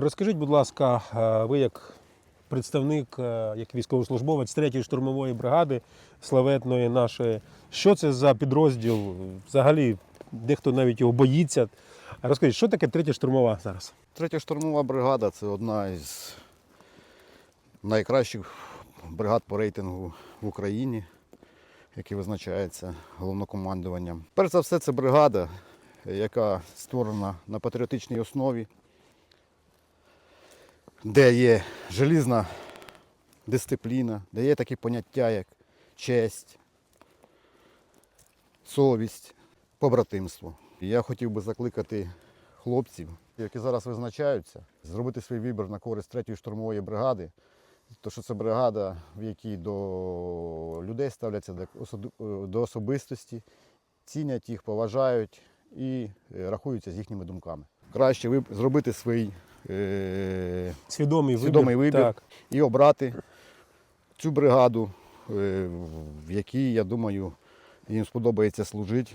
Розкажіть, будь ласка, е, ви як представник, е, як військовослужбовець 3-ї штурмової бригади славетної нашої, що це за підрозділ? Взагалі, дехто навіть його боїться. Розкажіть, що таке 3-я штурмова зараз? Третя штурмова бригада це одна із найкращих бригад по рейтингу в Україні, який визначається головнокомандуванням. Перш за все, це бригада, яка створена на патріотичній основі, де є желізна дисципліна, де є такі поняття, як честь, совість, побратимство. Я хотів би закликати хлопців, які зараз визначаються, зробити свій вибір на користь 3-ї штурмової бригади. То що це бригада, в якій до людей ставляться осоду- е, до особистості, цінять їх, поважають і е, рахуються з їхніми думками. Краще зробити свій е, Свідомий вибір. Свідомий вибір. Так. і обрати цю бригаду, е, в якій, я думаю, їм сподобається служити.